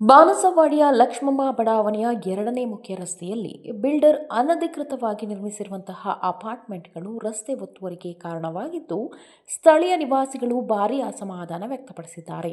ಬಾಣಸವಾಡಿಯ ಲಕ್ಷ್ಮಮ್ಮ ಬಡಾವಣೆಯ ಎರಡನೇ ಮುಖ್ಯ ರಸ್ತೆಯಲ್ಲಿ ಬಿಲ್ಡರ್ ಅನಧಿಕೃತವಾಗಿ ನಿರ್ಮಿಸಿರುವಂತಹ ಅಪಾರ್ಟ್ಮೆಂಟ್ಗಳು ರಸ್ತೆ ಒತ್ತುವರಿಗೆ ಕಾರಣವಾಗಿದ್ದು, ಸ್ಥಳೀಯ ನಿವಾಸಿಗಳು ಭಾರೀ ಅಸಮಾಧಾನ ವ್ಯಕ್ತಪಡಿಸಿದ್ದಾರೆ.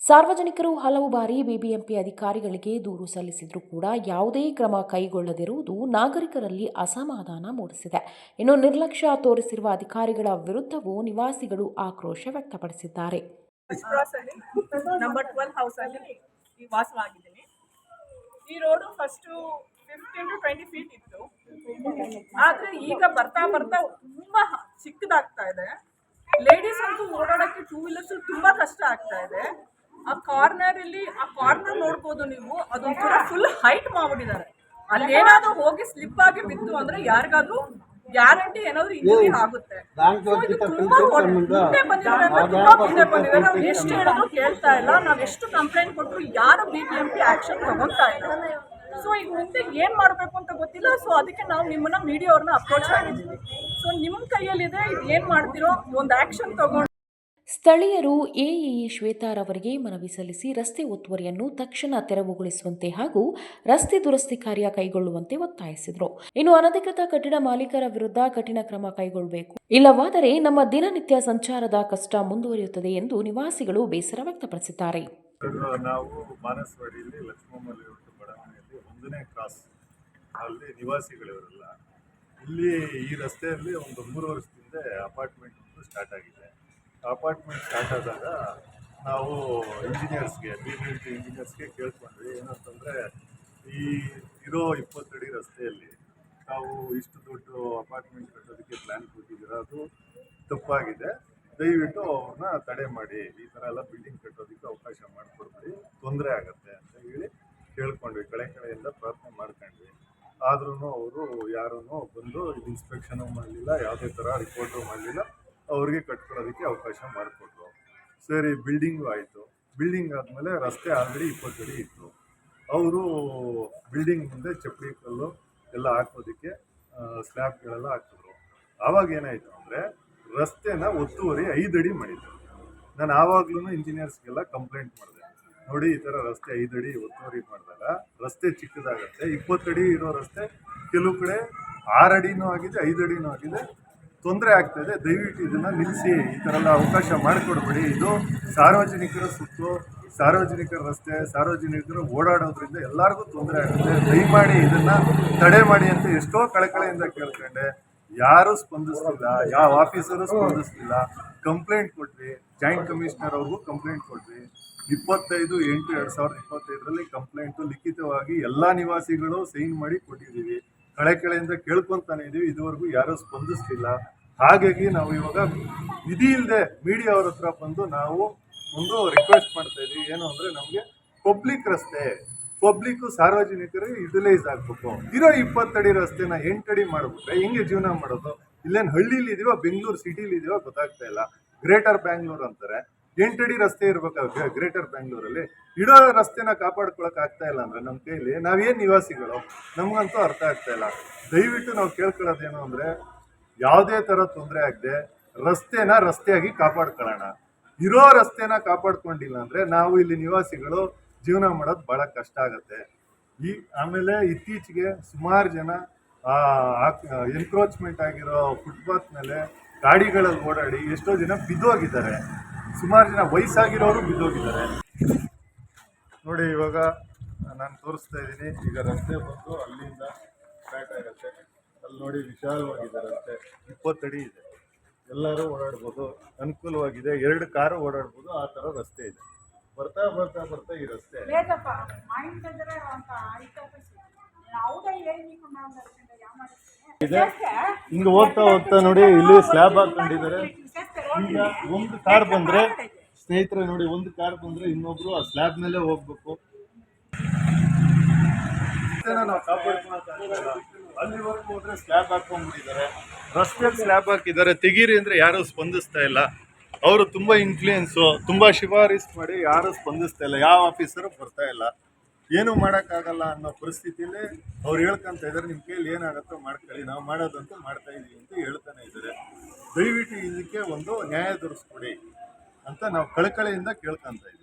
ಸಾರ್ವಜನಿಕರು ಹಲವು ಬಾರಿ ಬಿಬಿಎಂಪಿ ಅಧಿಕಾರಿಗಳಿಗೆ ದೂರು ಸಲ್ಲಿಸಿದರೂ ಕೂಡ ಯಾವುದೇ ಕ್ರಮ ಕೈಗೊಳ್ಳದಿರುವುದು ನಾಗರಿಕರಲ್ಲಿ ಅಸಮಾಧಾನ ಮೂಡಿಸಿದೆ. ಇನ್ನು ನಿರ್ಲಕ್ಷ್ಯ ತೋರಿಸಿರುವ ಅಧಿಕಾರಿಗಳ ವಿರುದ್ಧವೂ ನಿವಾಸಿಗಳು ಆಕ್ರೋಶ ವ್ಯಕ್ತಪಡಿಸಿದ್ದಾರೆ ಕ್ರಾಸ್ ಅಲ್ಲಿ ನಂಬರ್ ಟ್ವೆಲ್ ಹೌಸ್ ಅಲ್ಲಿ ಈ road first fifteen to twenty feet ಇತ್ತು. ಆದರೆ ಈಗ ಬರ್ತಾ ಬರ್ತಾ ತುಂಬಾ ಚಿಕ್ಕದಾಗ್ತಾ ಇದೆ. ಲೇಡೀಸ್ ಅಂತೂ ಓಡಾಡೋಕ್ಕೆ ಟೂ ವೀಲರ್ಸ್ ತುಂಬಾ ಕಷ್ಟ ಆಗ್ತಾ ಇದೆ. ಆ ಕಾರ್ನರ್ ಅಲ್ಲಿ, ಆ ಕಾರ್ನರ್ ನೋಡ್ಬೋದು ನೀವು, ಅದೊಂಥರ ಫುಲ್ ಹೈಟ್ ಮಾಡ್ಬಿಟ್ಟಿದ್ದಾರೆ. ಅಲ್ಲಿ ಏನಾದ್ರೂ ಹೋಗಿ ಸ್ಲಿಪ್ ಆಗಿ ಬಿತ್ತು ಅಂದ್ರೆ ಯಾರಿಗಾದ್ರೂ ಗ್ಯಾರಂಟಿ ಏನಾದ್ರು ಇಂಜುರಿ ಆಗುತ್ತೆ. ತುಂಬಾ ಮುಂದೆ ಬಂದಿದ್ದಾರೆ. ಅಂದ್ರೆ ತುಂಬಾ ಮುಂದೆ ಬಂದಿದ್ದಾರೆ. ನಾವು ಎಷ್ಟು ಹೇಳಿದ್ರು ಕೇಳ್ತಾ ಇಲ್ಲ. ನಾವ್ ಎಷ್ಟು ಕಂಪ್ಲೇಂಟ್ ಕೊಟ್ಟರು ಯಾರು BBMP B M P action ತಗೊಂತಾ ಇಲ್ಲ. ಸೊ ಈಗ ಮುಂದೆ ಏನ್ ಮಾಡ್ಬೇಕು ಅಂತ ಗೊತ್ತಿಲ್ಲ. ಸೊ ಅದಕ್ಕೆ ನಾವು ನಿಮ್ಮನ್ನ ಮೀಡಿಯಾ ಅವ್ರನ್ನ ಅಪ್ರೋಚ್ ಆಗಿದ್ದೀವಿ ಸೊ ನಿಮ್ಮ ಕೈಯಲ್ಲಿದೆ ಇದು ಏನ್ ಮಾಡ್ತಿರೋ ಒಂದು ಆಕ್ಷನ್ ತಗೊಂಡು ಸ್ಥಳೀಯರು ಎಇಇ ಶ್ವೇತಾರವರಿಗೆ ಮನವಿ ಸಲ್ಲಿಸಿ ರಸ್ತೆ ಒತ್ತುವರಿಯನ್ನು ತಕ್ಷಣ ತೆರವುಗೊಳಿಸುವಂತೆ ಹಾಗೂ ರಸ್ತೆ ದುರಸ್ತಿ ಕಾರ್ಯ ಕೈಗೊಳ್ಳುವಂತೆ ಒತ್ತಾಯಿಸಿದರು. ಇನ್ನು ಅನಧಿಕೃತ ಕಟ್ಟಡ ಮಾಲೀಕರ ವಿರುದ್ಧ ಕಠಿಣ ಕ್ರಮ ಕೈಗೊಳ್ಳಬೇಕು ಇಲ್ಲವಾದರೆ ನಮ್ಮ ದಿನನಿತ್ಯ ಸಂಚಾರದ ಕಷ್ಟ ಮುಂದುವರಿಯುತ್ತದೆ ಎಂದು ನಿವಾಸಿಗಳು ಬೇಸರ ವ್ಯಕ್ತಪಡಿಸಿದ್ದಾರೆ. ಇಲ್ಲಿ ಈ ರಸ್ತೆಯಲ್ಲಿ ಒಂದು ಮೂರು ವರ್ಷದಿಂದ ಅಪಾರ್ಟ್ಮೆಂಟ್ ಸ್ಟಾರ್ಟ್ ಆಗಿದೆ. ಅಪಾರ್ಟ್ಮೆಂಟ್ ಸ್ಟಾರ್ಟ್ ಆದಾಗ ನಾವು ಇಂಜಿನಿಯರ್ಸ್ಗೆ ಬಿ ಬಿ ಪಿ ಇಂಜಿನಿಯರ್ಸ್ಗೆ ಕೇಳ್ಕೊಂಡ್ವಿ, ಏನಂತಂದರೆ ಈ ಇರೋ ಇಪ್ಪತ್ತಡಿ ರಸ್ತೆಯಲ್ಲಿ ನಾವು ಇಷ್ಟು ದೊಡ್ಡ ಅಪಾರ್ಟ್ಮೆಂಟ್ ಕಟ್ಟೋದಕ್ಕೆ ಪ್ಲ್ಯಾನ್ ಕೊಟ್ಟಿದ್ದೀರಾ, ಅದು ತಪ್ಪಾಗಿದೆ. ದಯವಿಟ್ಟು ಅವ್ರನ್ನ ತಡೆ ಮಾಡಿ, ಈ ಥರ ಎಲ್ಲ ಬಿಲ್ಡಿಂಗ್ ಕಟ್ಟೋದಕ್ಕೆ ಅವಕಾಶ ಮಾಡಿಕೊಡ್ಬೇಡಿ, ತೊಂದರೆ ಆಗುತ್ತೆ ಅಂತ ಹೇಳಿ ಕೇಳ್ಕೊಂಡ್ವಿ ಕಳೆ ಕಡೆಯಿಂದ ಪ್ರಾರ್ಥನೆ ಮಾಡ್ಕೊಂಡ್ವಿ. ಆದ್ರೂ ಅವರು ಯಾರೂ ಬಂದು ಇದು ಇನ್ಸ್ಪೆಕ್ಷನು ಮಾಡಲಿಲ್ಲ, ಯಾವುದೇ ಥರ ರಿಪೋರ್ಟು ಮಾಡಲಿಲ್ಲ. ಅವ್ರಿಗೆ ಕಟ್ಕೊಳ್ಳೋದಕ್ಕೆ ಅವಕಾಶ ಮಾಡಿಕೊಟ್ರು. ಸರಿ ಬಿಲ್ಡಿಂಗು ಆಯಿತು. ಬಿಲ್ಡಿಂಗ್ ಆದಮೇಲೆ ರಸ್ತೆ ಆಲ್ರೆಡಿ ಇಪ್ಪತ್ತಡಿ ಇತ್ತು. ಅವರು ಬಿಲ್ಡಿಂಗ್ ಮುಂದೆ ಚಪ್ಪಡಿ ಕಲ್ಲು ಎಲ್ಲ ಹಾಕೋದಕ್ಕೆ ಸ್ಲ್ಯಾಬ್ಗಳೆಲ್ಲ ಹಾಕಿದ್ರು. ಆವಾಗ ಏನಾಯಿತು ಅಂದರೆ ರಸ್ತೆನ ಒತ್ತುವರಿ ಐದು ಅಡಿ ಮಾಡಿದ್ರು. ನಾನು ಆವಾಗ್ಲೂ ಇಂಜಿನಿಯರ್ಸ್ಗೆಲ್ಲ ಕಂಪ್ಲೇಂಟ್ ಮಾಡಿದೆ. ನೋಡಿ, ಈ ಥರ ರಸ್ತೆ ಐದು ಅಡಿ ಒತ್ತುವರಿ ಮಾಡಿದಾಗ ರಸ್ತೆ ಚಿಕ್ಕದಾಗತ್ತೆ. ಇಪ್ಪತ್ತಡಿ ಇರೋ ರಸ್ತೆ ಕೆಲವು ಕಡೆ ಆರು ಅಡಿನೂ ಆಗಿದೆ, ಐದು ಅಡಿನೂ ಆಗಿದೆ. ತೊಂದರೆ ಆಗ್ತಾ ಇದೆ, ದಯವಿಟ್ಟು ಇದನ್ನು ನಿಲ್ಲಿಸಿ. ಈ ಥರ ಎಲ್ಲ ಅವಕಾಶ ಮಾಡಿಕೊಡ್ಬೇಡಿ. ಇದು ಸಾರ್ವಜನಿಕರ ಸುತ್ತು, ಸಾರ್ವಜನಿಕರ ರಸ್ತೆ, ಸಾರ್ವಜನಿಕರು ಓಡಾಡೋದ್ರಿಂದ ಎಲ್ಲರಿಗೂ ತೊಂದರೆ ಆಗುತ್ತೆ. ದಯಮಾಡಿ ಇದನ್ನು ತಡೆ ಮಾಡಿ ಅಂತ ಎಷ್ಟೋ ಕಳಕಳೆಯಿಂದ ಕೇಳ್ಕೊಂಡೆ. ಯಾರೂ ಸ್ಪಂದಿಸ್ತಿಲ್ಲ, ಯಾವ ಆಫೀಸರು ಸ್ಪಂದಿಸ್ತಿಲ್ಲ. ಕಂಪ್ಲೇಂಟ್ ಕೊಟ್ವಿ, ಜಾಯಿಂಟ್ ಕಮಿಷನರ್ ಅವ್ರಿಗೂ ಕಂಪ್ಲೇಂಟ್ ಕೊಟ್ವಿ. ಇಪ್ಪತ್ತೈದು ಎಂಟು ಎರಡು ಸಾವಿರದ ಇಪ್ಪತ್ತೈದರಲ್ಲಿ ಕಂಪ್ಲೇಂಟು ಲಿಖಿತವಾಗಿ ಎಲ್ಲ ನಿವಾಸಿಗಳು ಸೈನ್ ಮಾಡಿ ಕೊಟ್ಟಿದ್ದೀವಿ. ಕಳೆ ಕಳೆಯಿಂದ ಕೇಳ್ಕೊತಾನೆ ಇದೀವಿ, ಇದುವರೆಗೂ ಯಾರೂ ಸ್ಪಂದಿಸ್ತಿಲ್ಲ ಹಾಗಾಗಿ ನಾವು ಇವಾಗ ವಿಧಿ ಇಲ್ಲದೆ ಮೀಡಿಯಾ ಅವ್ರ ಹತ್ರ ಬಂದು ನಾವು ಒಂದು ರಿಕ್ವೆಸ್ಟ್ ಮಾಡ್ತಾ ಇದೀವಿ. ಏನು ಅಂದರೆ ನಮಗೆ ಪಬ್ಲಿಕ್ ರಸ್ತೆ ಪಬ್ಲಿಕ್ಕು ಸಾರ್ವಜನಿಕರಿಗೆ ಯುಟಿಲೈಸ್ ಆಗಬೇಕು ಇರೋ ಇಪ್ಪತ್ತಡಿ ರಸ್ತೆನ ಎಂಟಡಿ ಮಾಡಿಬಿಟ್ರೆ ಹೆಂಗೆ ಜೀವನ ಮಾಡೋದು? ಇಲ್ಲೇನು ಹಳ್ಳಿಲಿ ಇದೀವ ಬೆಂಗಳೂರು ಸಿಟಿಲಿ ಇದೀವ ಗೊತ್ತಾಗ್ತಾ ಇಲ್ಲ. ಗ್ರೇಟರ್ ಬ್ಯಾಂಗ್ಳೂರ್ ಅಂತಾರೆ. ಎಂಟಡಿ ರಸ್ತೆ ಇರ್ಬೇಕಾದ್ರೆ ಗ್ರೇಟರ್ ಬೆಂಗಳೂರಲ್ಲಿ. ಇಡೋ ರಸ್ತೆನ ಕಾಪಾಡ್ಕೊಳಕ್ ಆಗ್ತಾ ಇಲ್ಲ ಅಂದ್ರೆ ನಮ್ಮ ಕೈಲಿ ನಾವೇನ್ ನಿವಾಸಿಗಳು? ನಮಗಂತೂ ಅರ್ಥ ಆಗ್ತಾ ಇಲ್ಲ. ದಯವಿಟ್ಟು ನಾವು ಕೇಳ್ಕೊಳ್ಳೋದೇನು ಅಂದ್ರೆ, ಯಾವುದೇ ತರ ತೊಂದರೆ ಆಗದೆ ರಸ್ತೆನ ರಸ್ತೆಯಾಗಿ ಕಾಪಾಡ್ಕೊಳ್ಳೋಣ. ಇರೋ ರಸ್ತೆನ ಕಾಪಾಡ್ಕೊಂಡಿಲ್ಲ ಅಂದ್ರೆ ನಾವು ಇಲ್ಲಿ ನಿವಾಸಿಗಳು ಜೀವನ ಮಾಡೋದು ಬಹಳ ಕಷ್ಟ ಆಗುತ್ತೆ. ಈ ಆಮೇಲೆ ಇತ್ತೀಚೆಗೆ ಸುಮಾರು ಜನ ಎನ್ಕ್ರೋಚ್ಮೆಂಟ್ ಆಗಿರೋ ಫುಟ್ಪಾತ್ ಮೇಲೆ ಗಾಡಿಗಳಲ್ಲಿ ಓಡಾಡಿ ಎಷ್ಟೋ ಜನ ಬಿದ್ದೋಗಿದ್ದಾರೆ. ಸುಮಾರು ಜನ ವಯಸ್ಸಾಗಿರೋರು ಬಿದ್ದೋಗಿದ್ದಾರೆ. ನೋಡಿ ಇವಾಗ ನಾನು ತೋರಿಸ್ತಾ ಇದ್ದೀನಿ. ಈಗ ರಸ್ತೆ ಬಂದು ಅಲ್ಲಿಂದ ಸ್ಟಾರ್ಟ್ ಆಗುತ್ತೆ. ಅಲ್ಲಿ ನೋಡಿ ವಿಶಾಲವಾಗಿದೆ ರಸ್ತೆ ಇಪ್ಪತ್ತಡಿ ಇದೆ. ಎಲ್ಲರೂ ಓಡಾಡ್ಬೋದು. ಅನುಕೂಲವಾಗಿದೆ. ಎರಡು ಕಾರು ಓಡಾಡ್ಬೋದು. ಆ ಥರ ರಸ್ತೆ ಇದೆ. ಬರ್ತಾ ಬರ್ತಾ ಬರ್ತಾ ಈ ರಸ್ತೆ ಇದೆ. ಹಿಂಗೆ ಹೋಗ್ತಾ ಹೋಗ್ತಾ ನೋಡಿ ಇಲ್ಲಿ ಸ್ಲ್ಯಾಬ್ ಹಾಕೊಂಡಿದ್ದಾರೆ. ಈಗ ಒಂದು ಕಾರ್ ಬಂದ್ರೆ ಸ್ನೇಹಿತರೆ ನೋಡಿ ಒಂದು ಕಾರ್ ಬಂದ್ರೆ ಇನ್ನೊಬ್ರು ಆ ಸ್ಲ್ಯಾಬ್ ಮೇಲೆ ಹೋಗ್ಬೇಕು. ನಾವು ಕಾಪಾಡ್ಕೊಳಕ್ಕಾಗಲ್ಲ. ಅಲ್ಲಿವರೆಗೂ ಹೋದ್ರೆ ಸ್ಲ್ಯಾಬ್ ಹಾಕೊಂಡ್ಬಿಟ್ಟಿದ್ದಾರೆ ರಸ್ತೆಯಲ್ಲಿ ಸ್ಲ್ಯಾಬ್ ಹಾಕಿದ್ದಾರೆ. ತೆಗೀರಿ ಅಂದ್ರೆ ಯಾರು ಸ್ಪಂದಿಸ್ತಾ ಇಲ್ಲ. ಅವರು ತುಂಬಾ ಇನ್ಫ್ಲೂಯೆನ್ಸು ತುಂಬಾ ಶಿಫಾರಿಸ್ ಮಾಡಿ ಯಾರು ಸ್ಪಂದಿಸ್ತಾ ಇಲ್ಲ. ಯಾವ ಆಫೀಸರು ಬರ್ತಾ ಇಲ್ಲ. ಏನು ಮಾಡೋಕ್ಕಾಗಲ್ಲ ಅನ್ನೋ ಪರಿಸ್ಥಿತಿಯಲ್ಲಿ ಅವ್ರು ಹೇಳ್ಕೊಂತ ಇದ್ದಾರೆ ನಿಮ್ಮ ಕೈಲಿ ಏನಾಗುತ್ತೋ ಮಾಡ್ಕೊಳ್ಳಿ, ನಾವು ಮಾಡೋದಂತೂ ಮಾಡ್ತಾ ಇದೀವಿ ಅಂತ ಹೇಳ್ತಾನೆ ಇದ್ದಾರೆ ದಯವಿಟ್ಟು ಇದಕ್ಕೆ ಒಂದು ನ್ಯಾಯ ತೋರಿಸ್ಕೊಡಿ ಅಂತ ನಾವು ಕಳಕಳಿಯಿಂದ ಕೇಳ್ಕೊಂತ ಇದ್ದೀವಿ